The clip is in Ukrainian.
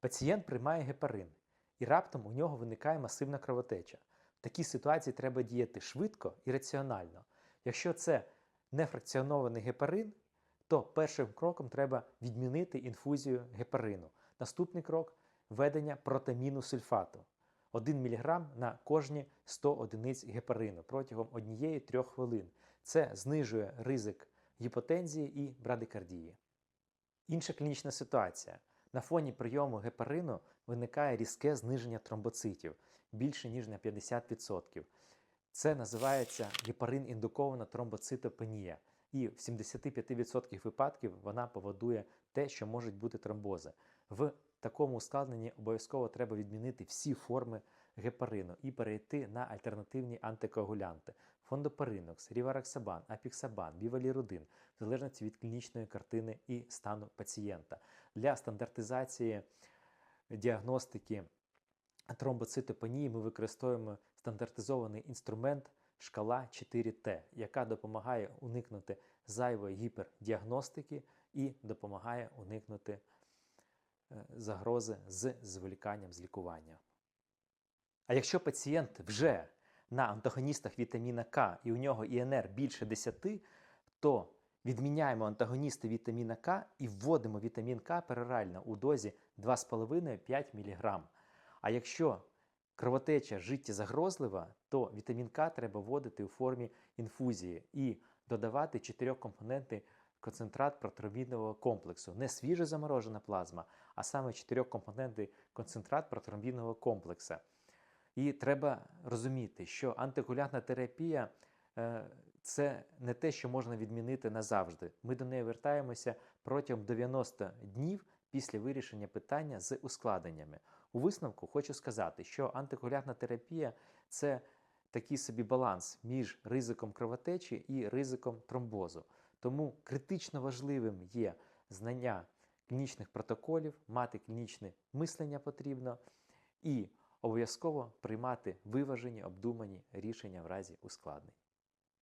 Пацієнт приймає гепарин, і раптом у нього виникає масивна кровотеча. В такій ситуації треба діяти швидко і раціонально. Якщо це нефракціонований гепарин, то першим кроком треба відмінити інфузію гепарину. Наступний крок введення протаміну сульфату 1 мг на кожні 100 одиниць гепарину протягом 1-3 хвилин. Це знижує ризик гіпотензії і брадикардії. Інша клінічна ситуація. На фоні прийому гепарину виникає різке зниження тромбоцитів більше ніж на 50%. Це називається гепарин-індукована тромбоцитопенія. І в 75% випадків вона поводує те, що можуть бути тромбози. В такому ускладненні обов'язково треба відмінити всі форми гепарину і перейти на альтернативні антикоагулянти фондопаринокс, рівараксабан, апіксабан, бівалірудин, в залежності від клінічної картини і стану пацієнта. Для стандартизації діагностики тромбоцитопенії ми використовуємо стандартизований інструмент шкала 4Т, яка допомагає уникнути зайвої гіпердіагностики і допомагає уникнути е, загрози з зволіканням з лікування. А якщо пацієнт вже на антагоністах вітаміна К і у нього ІНР більше 10, то відміняємо антагоністи вітаміна К і вводимо вітамін К перорально у дозі 2,5-5 мг. А якщо кровотеча життєзагрозлива, то вітамін К треба вводити у формі інфузії і додавати 4-компонентний концентрат протромбінового комплексу. Не свіжо заморожена плазма, а саме 4-компонентний концентрат протромбінового комплексу. І треба розуміти, що антикоагулянтна терапія е, це не те, що можна відмінити назавжди. Ми до неї вертаємося протягом 90 днів після вирішення питання з ускладненнями. У висновку хочу сказати, що антикоагулянтна терапія це такий собі баланс між ризиком кровотечі і ризиком тромбозу. Тому критично важливим є знання клінічних протоколів, мати клінічне мислення потрібно і обов'язково приймати виважені, обдумані рішення в разі ускладнень.